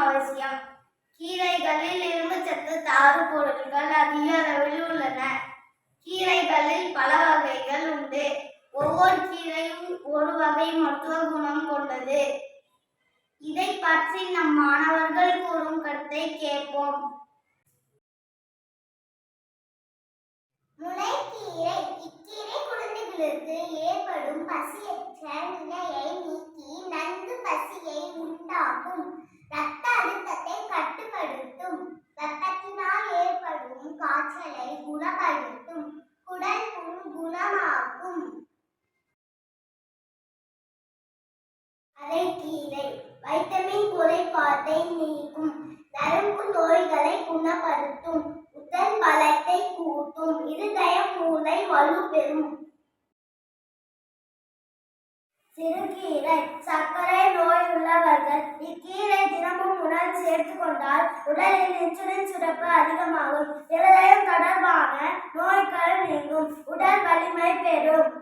அவசியம். கீரைகளில் இரும்புச்சத்து தாறு பொருட்கள் அதிக அளவில் உள்ளன. கீரைகளில் பல வகைகள் உண்டு. ஒவ்வொரு கீரையும் ஒரு வகை மருத்துவ குணம் கொண்டது. இதை பற்றி நம் மாணவர்கள் கூறும் கருத்தை கேட்போம். முளைக்கீரை இக்கீரை குழந்தைகளுக்கு ஏற்படும் பசியற்ற நிலையை நீக்கி நன்கு பசியை உண்டாக்கும். காய்ச்சலை குணப்படுத்தும் குடல் புண் குணமாக்கும். அரைக்கீரை வைட்டமின் குறைபாட்டை நீக்கும் நரம்பு நோய்களை குணப்படுத்தும் உடல் பலத்தை கூட்டும் இருதய மூளை வலுப்பெறும். சிறுகீரை சர்க்கரை நோய் உள்ளவர்கள் இக்கீரை தினமும் உணவு சேர்த்து கொண்டால் உடலில் இன்சுலின் சுரப்பு அதிகமாகும். இருதயம் தொடர்பான நோய்கள் நீங்கும். உடல் வலிமை பெறும்.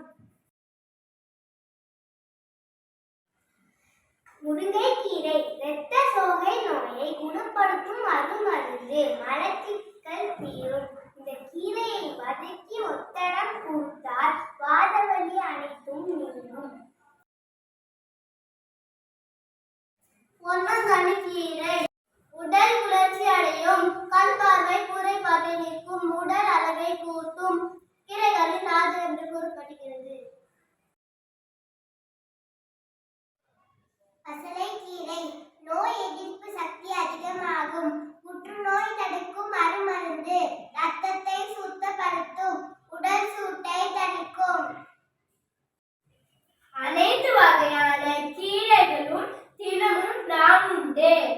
முருங்கைக்கீரை இரத்த சோகை நோயை குணப்படுத்தும் அருமருந்து மலச்சிக்கல் தீரும். இந்த கீரையை வதக்கி ஒத்தடம் கொடுத்தால் வாதவலி அனைத்தும் நீங்கும். பொன்னங்கனி கீரை பசலைக்கீரை நோய் எதிர்ப்பு சக்தி அதிகமாகும். புற்றுநோய் தடுக்கும் அருமருந்து ரத்தத்தை சுத்தப்படுத்தும். உடல் சூட்டை தணிக்கும். அனைத்து வகையான கீரைகளும் தினமும் நாம் உண்டு